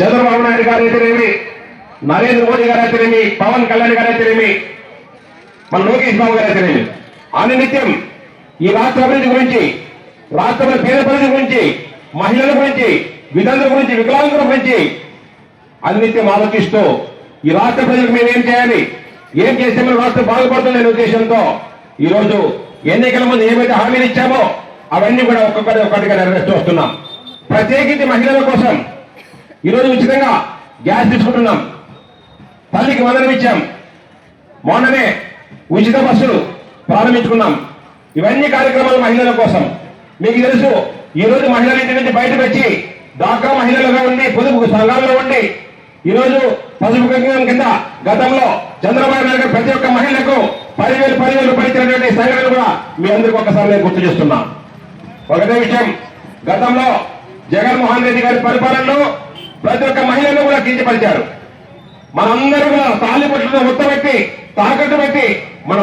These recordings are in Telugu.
చంద్రబాబు నాయుడు గారు అయితేనేమి నరేంద్ర మోడీ గారు అయితేనేమి పవన్ కళ్యాణ్ గారు అయితేనేమి మన లోకేష్ బాబు గారు అయితేనేమి. అనునిత్యం ఈ రాష్ట్ర అభివృద్ధి గురించి రాష్ట్రంలో పేద ప్రజల గురించి మహిళల గురించి విధుల గురించి వికలాంగుల గురించి అన్నిత్యం ఆలోచిస్తూ ఈ రాష్ట్ర ప్రజలకు మేము ఏం చేయాలి? ఏం చేస్తే మన రాష్ట్రం బాగుపడుతుందనే ఉద్దేశంతో ఈ రోజు ఎన్నికల ముందు ఏమైతే హామీలు ఇచ్చామో అవన్నీ కూడా ఒక్కొక్కటి ఒక్కటిగా నెరవేరుస్తూ వస్తున్నాం ప్రత్యేకించి మహిళల కోసం ఈరోజు ఉచితంగా గ్యాస్ తీసుకుంటున్నాం తల్లికి వందనం ఇచ్చాం. మొన్ననే ఉచిత బస్సులు ప్రారంభించుకున్నాం. ఇవన్నీ కార్యక్రమాలు మహిళల కోసం. మీకు తెలుసు ఈరోజు మహిళల ఇంటి నుంచి బయటకు వచ్చి డాక్రా మహిళలుగా ఉండి పొదుపు సంఘాల్లో ఉండి ఈరోజు పసుపు కుంకుమం కింద గతంలో చంద్రబాబు నాయుడు గారు ప్రతి ఒక్క మహిళకు పదివేలు పదివేలు పడిచినటువంటి సంఘటన కూడా మీ అందరికి ఒక్కసారి నేను గుర్తు చేస్తున్నా. ఒకటే విషయం గతంలో జగన్మోహన్ రెడ్డి గారి పరిపాలనలో ప్రతి ఒక్క మహిళను కూడా కించపరిచారు మనందరూ కూడా తాలిపట్టును ఉత్తబెట్టి తాకట్టు పెట్టి మన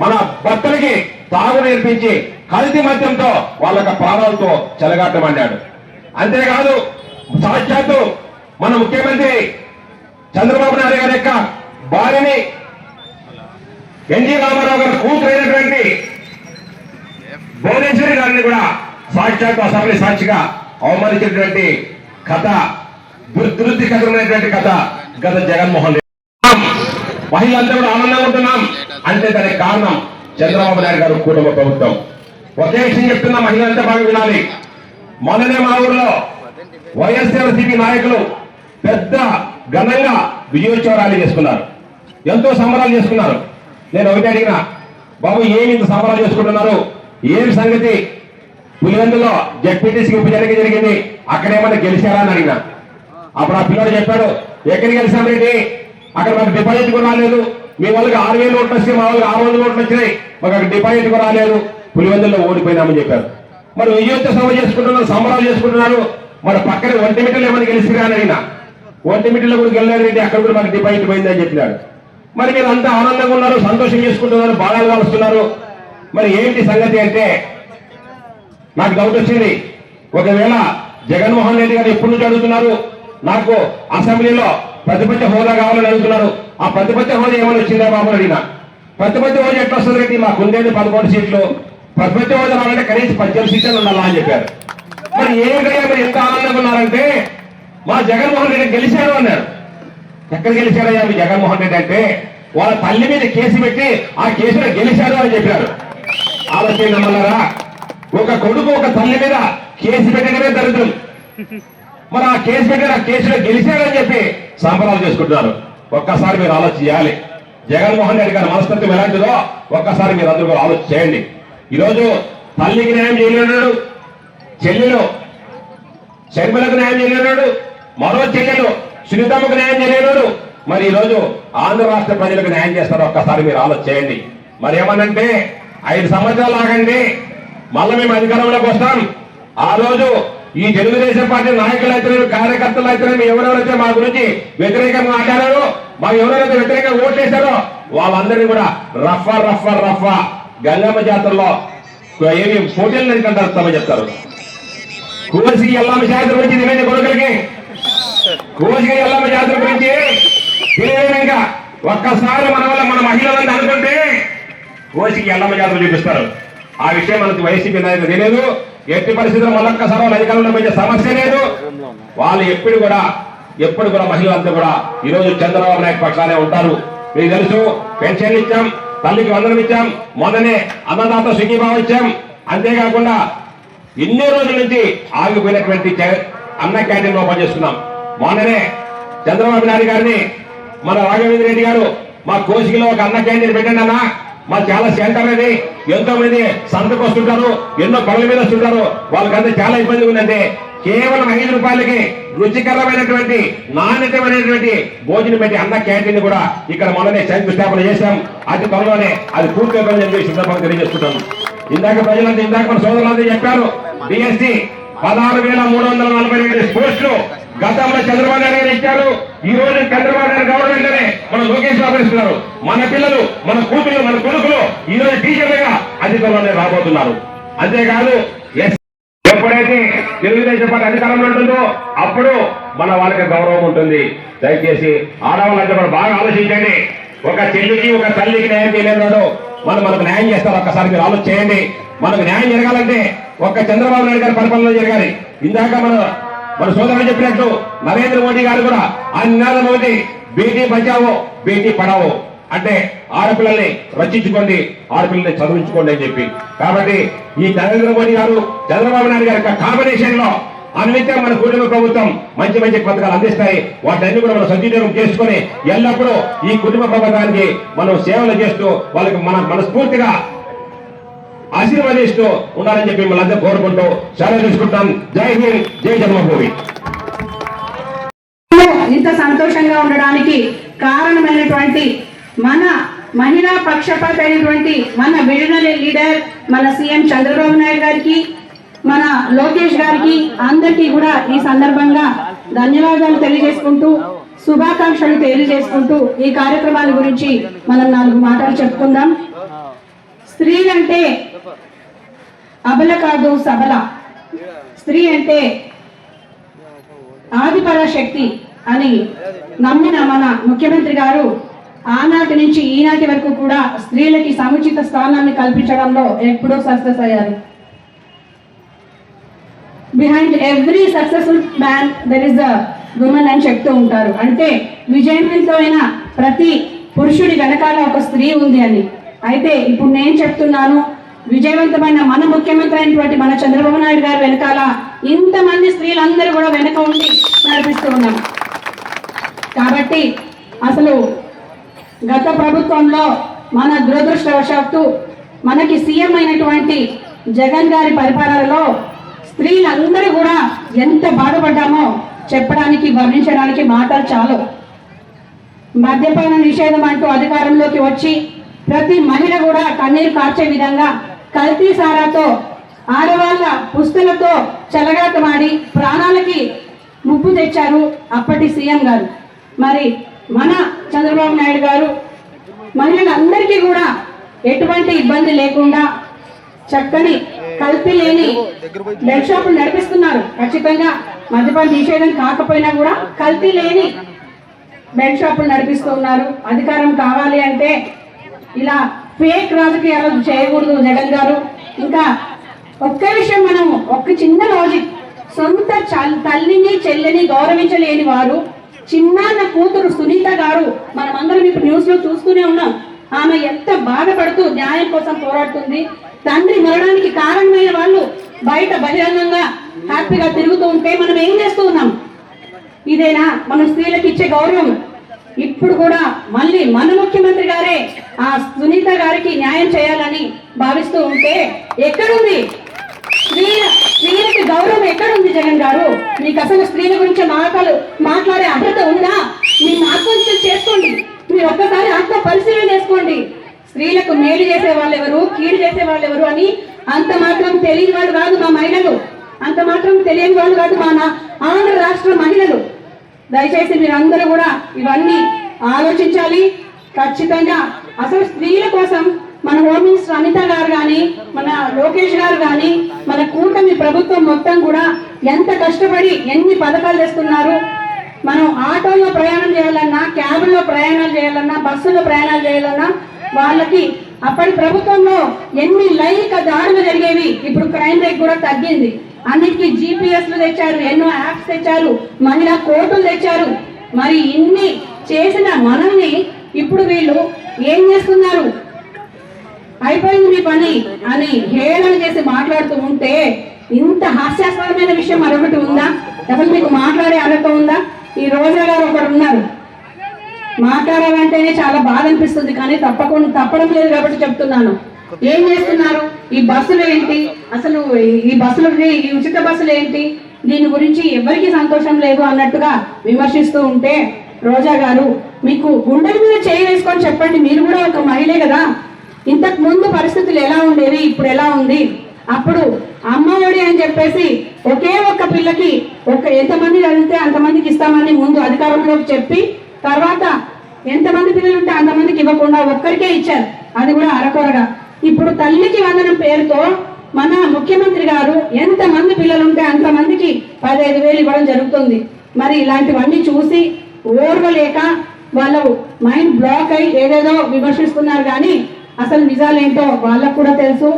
మన భర్తలకి తాగు నేర్పించి కల్తీ మద్యంతో వాళ్ళ యొక్క ప్రాణాలతో చెలగాటమన్నాడు అంతేకాదు సాక్షాత్తు మన ముఖ్యమంత్రి చంద్రబాబు నాయుడు గారి యొక్క భార్యని ఎన్జీ రామారావు గారు కూతురైనటువంటి భువనేశ్వరి గారిని కూడా సాక్షాత్తు అసెంబ్లీ సాక్షిగా అవమానించినటువంటి కథ దుర్దృష్టికరమైనటువంటి కథ గత జగన్మోహన్ రెడ్డి. మహిళలంతా కూడా ఆనందంగా ఉంటున్నాం. అంటే దానికి కారణం చంద్రబాబు నాయుడు గారు కుటుంబ ప్రభుత్వం. ఒకే విషయం చెప్తున్నా మహిళలంతా బాగా వినాలి. మొన్ననే మా ఊర్లో వైఎస్ఆర్సీపీ నాయకులు పెద్ద ఘనంగా విజయోత్సవ ర్యాలీ చేసుకున్నారు. ఎంతో సంబరాలు చేసుకున్నారు. నేను ఒకటి అడిగిన బాబు ఏమి ఇంత సంబరాలు చేసుకుంటున్నారు? ఏమి సంగతి? పులివెందులో జడ్పీటీసీ ఉప జరిగింది. అక్కడేమన్నా గెలిచారా అని అడిగినా. అప్పుడు ఆ పిల్లడు చెప్పాడు ఎక్కడికి గెలిచాం రెడ్డి అక్కడ మాకు డిపాజిట్ కూడా రాలేదు. మీ వాళ్ళకి ఆరు వేలు ఓట్లు వస్తే మా వాళ్ళకి ఆరు వందల ఓట్లు వచ్చినాయి. మాకు అక్కడ డిపాజిట్ కూడా రాలేదు. పులివెందుల్లో ఓడిపోయినామని చెప్పారు. మరి విజయోత్సవ సభ చేసుకుంటున్నారు సంబరాలు చేసుకుంటున్నారు. మరి పక్కన ఒంటిమిట్టలో ఏమైనా గెలిచిరా అని అడిగిన. ఒంటిమిట్టలో కూడా గెలిచారు రెడ్డి అక్కడ కూడా మాకు డిపాజిట్ పోయిందని చెప్పినాడు. మరి మీరు అంతా ఆనందంగా ఉన్నారు సంతోషం చేసుకుంటున్నారు బాగా కలుస్తున్నారు. మరి ఏంటి సంగతి అంటే నాకు డౌట్ వచ్చింది. ఒకవేళ జగన్మోహన్ రెడ్డి గారు ఎప్పుడు నుంచి అడుగుతున్నారు నాకు అసెంబ్లీలో ప్రతిపక్ష హోదా కావాలని అడుగుతున్నారు. ఆ ప్రతిపక్ష హోదా ఏమైనా వచ్చిందా బాబు అడిగిన. ప్రతిపక్ష హోదా ఎట్లా వస్తుంది రెడ్డి మాకు ఉండేది పదకొండు సీట్లు. ప్రతిపక్ష హోదా రావాలంటే కనీసం పద్దెనిమిది సీట్లు ఉండాలా అని చెప్పారు. మరి ఏమిటయ్యా మీరు ఎంత ఆనందంగా ఉన్నారంటే మా జగన్మోహన్ రెడ్డి గెలిచారు అన్నారు. ఎక్కడ గెలిచారయ్యా మీ జగన్మోహన్ రెడ్డి అంటే వాళ్ళ తల్లి మీద కేసు పెట్టి ఆ కేసులో గెలిచారు అని చెప్పారు. ఆలోచన ఒక కొడుకు ఒక తల్లి మీద కేసు పెట్టడమే దరిద్రం. మరి ఆ కేసు దగ్గర ఆ కేసులో గెలిచాడని చెప్పి సంబరాలు చేసుకుంటున్నారు. ఒక్కసారి మీరు ఆలోచన చేయాలి జగన్మోహన్ రెడ్డి గారి మనస్తత్వం ఎలాంటిదో ఒక్కసారి మీరు అందరూ కూడా ఆలోచన చేయండి ఈరోజు తల్లికి న్యాయం చేయలేడు చెల్లెలు శర్మిలకు న్యాయం చేయలేడు మరో చెల్లెలు సునీతమ్మకు న్యాయం చేయలేడు మరి ఈరోజు ఆంధ్ర రాష్ట్ర ప్రజలకు న్యాయం చేస్తారో ఒక్కసారి మీరు ఆలోచన చేయండి మరి ఏమనంటే ఐదు సంవత్సరాలు ఆగండి మళ్ళీ మేము అధికారంలోకి వస్తాం. ఆ రోజు ఈ తెలుగుదేశం పార్టీ నాయకులు అయితే కార్యకర్తలు అయితే ఎవరెవరైతే మా గురించి వ్యతిరేకంగా మాట్లాడారో మా ఎవరెవరైతే వ్యతిరేకంగా ఓట్లేశారో వాళ్ళందరినీ కూడా రఫా రఫా రఫా గంగమ్మ జాతరలో ఏమి పోటీలు నడికంటారు చెప్తారు. కోసికి ఎల్లమ్మ జాతర గురించి తెలియని కొడుకులకి కోసికి ఎల్లమ్మ జాతర గురించి తెలియక ఒక్కసారి మన వల్ల మన మహిళలంతా అనుకుంటే కోసికి ఎల్లమ్మ జాతర చూపిస్తారు. ఆ విషయం మనకు వైసీపీ నాయకులు తెలియదు. ఎట్టి పరిస్థితుల్లో మళ్ళొక్కసారి వాళ్ళు అధికారంలో పెంచే సమస్య లేదు. వాళ్ళు ఎప్పుడు కూడా ఎప్పుడు కూడా మహిళలంతా కూడా ఈ రోజు చంద్రబాబు నాయుడు పక్షానే ఉంటారు. మీకు తెలుసు పెన్షన్లు ఇచ్చాం తల్లికి వందనం ఇచ్చాం మొన్ననే అన్నదాత సుఖీభావం ఇచ్చాం. అంతేకాకుండా ఎన్నో రోజుల నుంచి ఆగిపోయినటువంటి అన్న క్యాంటీన్ ఓపెన్ చేస్తున్నాం మొన్ననే చంద్రబాబు నాయుడు గారిని మన రాఘవేంద్ర రెడ్డి గారు మా కోసికలో ఒక అన్న క్యాంటీన్ పెట్టండి అన్నా. మా చాలా సెంటర్ అది ఎంతో మంది సంతకు వస్తుంటారు ఎన్నో పనుల మీద వస్తుంటారు. వాళ్ళకంతా చాలా ఇబ్బంది ఉందంటే కేవలం ఐదు రూపాయలకి రుచికరమైనటువంటి నాణ్యతమైనటువంటి భోజనం పెట్టి అన్న క్యాంటీన్ కూడా ఇక్కడ మనమే శంకుస్థాపన చేశాం. అతి త్వరలోనే అది పూర్తి అవుతుందని చెప్పి సందర్భంగా తెలియజేస్తున్నాను ఇందాక ప్రజలంతా ఇందాక మన సోదరులంతా చెప్పారు డిఎస్సి పదహారు వేల మూడు వందల నలభై రెండు పోస్టులు గతంలో చంద్రబాబు నాయుడు గారు ఇచ్చారు ఈ రోజు చంద్రబాబు నాయుడు గవర్నమెంట్ మన లోకేష్ ఆపరిస్తున్నారు మన పిల్లలు మన కూతురు మన కొడుకులు ఈ రోజు టీచర్లుగా అధికారంలోనే రాబోతున్నారు. అంతేకాదు ఎస్ ఎప్పుడైతే తెలుగుదేశం పార్టీ అధికారంలో ఉంటుందో అప్పుడు మన వాళ్ళకి గౌరవం ఉంటుంది. దయచేసి ఆడవాళ్ళంటే మనం బాగా ఆలోచించండి. ఒక చెల్లికి ఒక తల్లికి న్యాయం చేయలేదు మనం మనకు న్యాయం చేస్తారు. ఒక్కసారి మీరు ఆలోచన చేయండి. మనకు న్యాయం జరగాలంటే ఒక్క చంద్రబాబు నాయుడు గారి పరిపాలన జరగాలి. ఇందాక మన మన సోదరులు చెప్పినట్టు నరేంద్ర మోడీ గారు కూడా అన్నాల మోదీ బేటీ బచావో బేటీ పడావో. అంటే ఆడపిల్లల్ని రచించుకోండి ఆడపిల్లల్ని చదివించుకోండి అని చెప్పి. కాబట్టి ఈ నరేంద్ర మోడీ గారు చంద్రబాబు నాయుడు గారి యొక్క కాంబినేషన్లో అన్నిత్యం మన కుటుంబ ప్రభుత్వం మంచి మంచి పథకాలు అందిస్తాయి. వాటిని కూడా మనం సద్వినియోగం చేసుకొని ఎల్లప్పుడూ ఈ కుటుంబ ప్రభుత్వానికి మనం సేవలు చేస్తూ వాళ్ళకి మన మనస్ఫూర్తిగా ఆశీర్వదిస్తూ ఉండాలని చెప్పి మిమ్మల్ని అందరూ కోరుకుంటూ సెలవు తీసుకుంటాం. జై హింద్ జై జన్మభూమి. ఇంత సంతోషంగా ఉండడానికి కారణమైనటువంటి మన మహిళా పక్షపాత అయినటువంటి మన విజనరీ లీడర్ మన సీఎం చంద్రబాబు నాయుడు గారికి మన లోకేష్ గారికి అందరికీ కూడా ఈ సందర్భంగా ధన్యవాదాలు తెలియజేసుకుంటూ శుభాకాంక్షలు తెలియజేసుకుంటూ ఈ కార్యక్రమాల గురించి మనం నాలుగు మాటలు చెప్పుకుందాం. స్త్రీలంటే అబల కాదు సబల. స్త్రీ అంటే ఆదిపర శక్తి అని నమ్మిన మన ముఖ్యమంత్రి గారు ఆనాటి నుంచి ఈనాటి వరకు కూడా స్త్రీలకి సముచిత స్థానాన్ని కల్పించడంలో ఎప్పుడో సక్సెస్ అయ్యారు. Behind every successful man there is a woman అని చెప్తూ ఉంటారు. అంటే విజయవంతమైన ప్రతి పురుషుడి వెనకాల ఒక స్త్రీ ఉంది అని. అయితే ఇప్పుడు నేను చెప్తున్నాను విజయవంతమైన మన ముఖ్యమంత్రి అయినటువంటి మన చంద్రబాబు నాయుడు గారు వెనకాల ఇంతమంది స్త్రీలందరూ కూడా వెనక ఉండి నడిపిస్తూ ఉన్నారు కాబట్టి అసలు గత ప్రభుత్వంలో మన దురదృష్టవశాత్తు మనకి సీఎం అయినటువంటి జగన్ గారి పరిపాలనలో స్త్రీలందరూ కూడా ఎంత బాధపడ్డామో చెప్పడానికి వర్ణించడానికి మాటలు చాలు. మద్యపాన నిషేధం అంటూ అధికారంలోకి వచ్చి ప్రతి మహిళ కూడా కన్నీరు కార్చే విధంగా కల్తీ సారాతో ఆడవాళ్ళ పుస్తలతో చెలగాటమాడి ప్రాణాలకి ముప్పు తెచ్చారు అప్పటి సీఎం గారు. మరి మన చంద్రబాబు నాయుడు గారు మహిళలందరికీ కూడా ఎటువంటి ఇబ్బంది లేకుండా చక్కని కల్తీ లేని బెడ్ షాపులు నడిపిస్తున్నారు. ఖచ్చితంగా మద్యపాన నిషేధం కాకపోయినా కూడా కల్తీ లేని బెడ్ షాపులు నడిపిస్తూ ఉన్నారు. అధికారం కావాలి అంటే ఇలా ఫేక్ రాజకీయాలు చేయకూడదు జగన్ గారు. ఇంకా ఒక్క విషయం మనం ఒక్క చిన్న లాజిక్ సొంత తల్లిని చెల్లిని గౌరవించలేని వారు చిన్నాన్న కూతురు సునీత గారు మనమందరం ఇప్పుడు న్యూస్లో చూస్తూనే ఉన్నాం. ఆమె ఎంత బాధపడుతూ న్యాయం కోసం పోరాడుతుంది. తండ్రి మరణానికి కారణమైన వాళ్ళు బయట బహిరంగంగా హ్యాపీగా తిరుగుతూ ఉంటే మనం ఏం చేస్తూ ఉన్నాం? ఇదేనా? మనం స్త్రీలకు ఇచ్చే గౌరవం. ఇప్పుడు కూడా మళ్ళీ మన ముఖ్యమంత్రి గారే ఆ సునీత గారికి న్యాయం చేయాలని భావిస్తూ ఉంటే ఎక్కడుంది? స్త్రీల స్త్రీలకి గౌరవం ఎక్కడుంది జగన్ గారు? మీకు అసలు స్త్రీల గురించి మాటలు మాట్లాడే అర్హత ఉందా? మీ ఆత్మహత్య చేసుకోండి. మీరు ఒక్కసారి ఆత్మ పరిశీలన చేసుకోండి. స్త్రీలకు మేలు చేసే వాళ్ళు ఎవరు కీడు చేసే వాళ్ళు ఎవరు అని అంత మాత్రం తెలియని వాళ్ళు కాదు మా మహిళలు. అంత మాత్రం తెలియని వాళ్ళు కాదు మా నా- ఆంధ్ర రాష్ట్ర మహిళలు. దయచేసి మీరందరూ కూడా ఇవన్నీ ఆలోచించాలి. ఖచ్చితంగా అసలు స్త్రీల కోసం మన హోమ్ మినిస్టర్ అనిత గారు కానీ మన లోకేష్ గారు కానీ మన కూటమి ప్రభుత్వం మొత్తం కూడా ఎంత కష్టపడి ఎన్ని పథకాలు తెస్తున్నారు. మనం ఆటోలో ప్రయాణం చేయాలన్నా క్యాబ్లో ప్రయాణాలు చేయాలన్నా బస్సులో ప్రయాణాలు చేయాలన్నా వాళ్ళకి అప్పటి ప్రభుత్వంలో ఎన్ని లైంగిక దాడులు జరిగేవి ఇప్పుడు క్రైమ్ రేట్ కూడా తగ్గింది. అన్నిటికీ జీపీఎస్లు తెచ్చారు ఎన్నో యాప్స్ తెచ్చారు మహిళా కోర్టులు తెచ్చారు. మరి ఇన్ని చేసిన మనల్ని ఇప్పుడు వీళ్ళు ఏం చేస్తున్నారు? అయిపోయింది మీ పని అని హేళన చేసి మాట్లాడుతూ ఉంటే ఇంత హాస్యాస్పదమైన విషయం మరొకటి ఉందా? అసలు మీకు మాట్లాడే అర్హత ఉందా? ఈ రోజా గారు ఒకరు ఉన్నారు. అంటేనే చాలా బాధ అనిపిస్తుంది కానీ తప్పకుండా తప్పడం లేదు కాబట్టి చెప్తున్నాను. ఏం చేస్తున్నారు? ఈ బస్సులు ఏంటి? అసలు ఈ- ఈ బస్సులకి ఈ ఉచిత బస్సులు ఏంటి? దీని గురించి ఎవరికి సంతోషం లేదు అన్నట్టుగా విమర్శిస్తూ ఉంటే రోజా గారు మీకు గుండెల మీద చేయి వేసుకొని చెప్పండి మీరు కూడా ఒక మహిళే కదా. ఇంతకు ముందు పరిస్థితులు ఎలా ఉండేవి ఇప్పుడు ఎలా ఉంది? అప్పుడు అమ్మఒడి అని చెప్పేసి ఒకే ఒక్క పిల్లకి ఒక ఎంతమంది చదివితే అంతమందికి ఇస్తామని ముందు అధికారంలోకి చెప్పి తర్వాత ఎంతమంది పిల్లలు ఉంటే అంతమందికి ఇవ్వకుండా ఒక్కరికే ఇచ్చారు. అది కూడా అరకొరగా. ఇప్పుడు తల్లికి వందనం పేరుతో మన ముఖ్యమంత్రి గారు ఎంతమంది పిల్లలు ఉంటే అంతమందికి పదహైదు వేలు ఇవ్వడం జరుగుతుంది. మరి ఇలాంటివన్నీ చూసి ఓర్వలేక వాళ్ళు మైండ్ బ్లాక్ అయి ఏదేదో విమర్శిస్తున్నారు కానీ అసలు నిజాలేంటో వాళ్ళకు కూడా తెలుసు.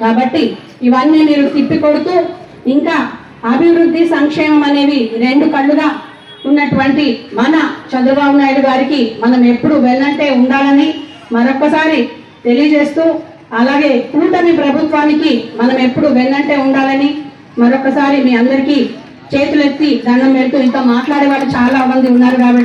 కాబట్టి ఇవన్నీ మీరు తిప్పి కొడుతూ ఇంకా అభివృద్ధి సంక్షేమం అనేవి రెండు కళ్ళుగా ఉన్నటువంటి మన చంద్రబాబు నాయుడు గారికి మనం ఎప్పుడు వెళ్ళంటే ఉండాలని మరొక్కసారి తెలియజేస్తూ అలాగే కూటమి ప్రభుత్వానికి మనం ఎప్పుడు వెళ్ళంటే ఉండాలని మరొకసారి మీ అందరికీ చేతులెత్తి దండం పెడుతూ ఇంకా మాట్లాడే వాళ్ళు చాలా మంది ఉన్నారు కాబట్టి